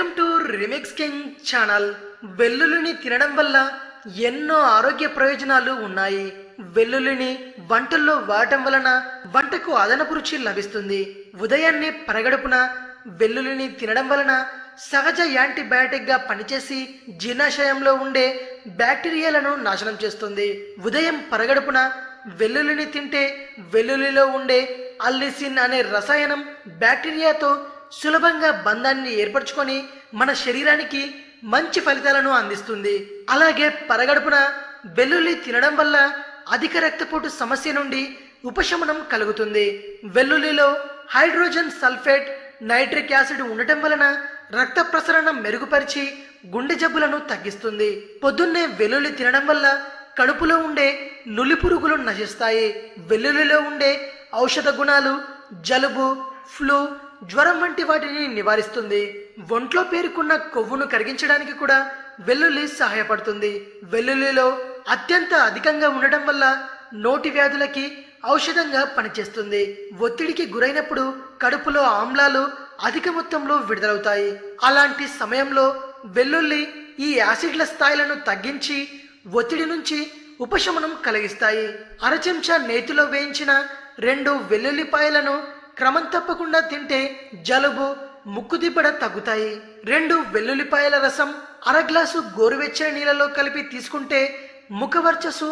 Remix king channel. వెల్లుల్లిని తినడం వల్ల ఎన్నో ఆరోగ్య ప్రయోజనాలు ఉన్నాయి. వెల్లుల్లిని వంటల్లో వాడటం వలన వంటకు అదనపు రుచి లభిస్తుంది. ఉదయాన్నే పరగడుపున వెల్లుల్లిని తినడం వలన సహజ యాంటీబయాటిక్గా పనిచేసి జీర్ణాశయంలో ఉండే బ్యాక్టీరియాలను నాశనం చేస్తుంది. ఉదయం పరగడుపున వెల్లుల్లిని తింటే వెల్లుల్లిలో ఉండే అల్లిసిన్ అనే రసాయనం బ్యాక్టీరియాతో సులభంగా బంధాన్ని ఏర్పరచుకొని మన శరీరానికి మంచి ఫలితాలను అందిస్తుంది. అలాగే పరగడుపున వెల్లుల్లి తినడం వల్ల అధిక రక్తపోటు సమస్య నుండి ఉపశమనం కలుగుతుంది. వెల్లుల్లిలో హైడ్రోజన్ సల్ఫేట్ నైట్రిక్ యాసిడ్ ఉండటం వలన రక్త ప్రసరణ మెరుగుపరిచి గుండె జబ్బులను తగ్గిస్తుంది. పొద్దున్నే వెల్లుల్లి తినడం వల్ల కడుపులో ఉండే నులి పురుగులు నశిస్తాయి. వెల్లుల్లిలో ఉండే ఔషధ గుణాలు జలుబు ఫ్లూ జ్వరం వంటి వాటిని నివారిస్తుంది. ఒంట్లో పేరుకున్న కొవ్వును కరిగించడానికి కూడా వెల్లుల్లి సహాయపడుతుంది. వెల్లుల్లిలో అత్యంత అధికంగా ఉండటం వల్ల నోటి వ్యాధులకి ఔషధంగా పనిచేస్తుంది. ఒత్తిడికి గురైనప్పుడు కడుపులో ఆమ్లాలు అధిక మొత్తంలో విడుదలవుతాయి. అలాంటి సమయంలో వెల్లుల్లి ఈ యాసిడ్ల స్థాయిలను తగ్గించి ఒత్తిడి నుంచి ఉపశమనం కలిగిస్తాయి. అరచెంచా నేతిలో వేయించిన రెండు వెల్లుల్లిపాయలను క్రమం తప్పకుండా తింటే జలుబు ముక్కు దిబ్బడ తగ్గుతాయి. రెండు వెల్లుల్లిపాయల రసం అర గ్లాసు గోరువెచ్చని నీళ్ళలో కలిపి తీసుకుంటే ముఖ వర్చస్సు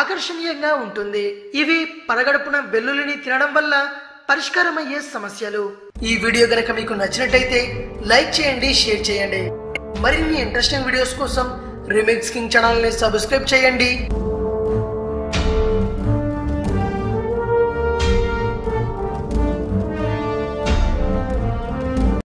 ఆకర్షణీయంగా ఉంటుంది. ఇవి పరగడుపున వెల్లుల్లిని తినడం వల్ల పరిష్కారమయ్యే సమస్యలు. ఈ వీడియో గనక మీకు నచ్చినట్టయితే లైక్ చేయండి షేర్ చేయండి. మరిన్ని ఇంట్రెస్టింగ్ వీడియోస్ కోసం రిమిక్స్ కింగ్ ఛానల్ని సబ్స్క్రైబ్ చేయండి.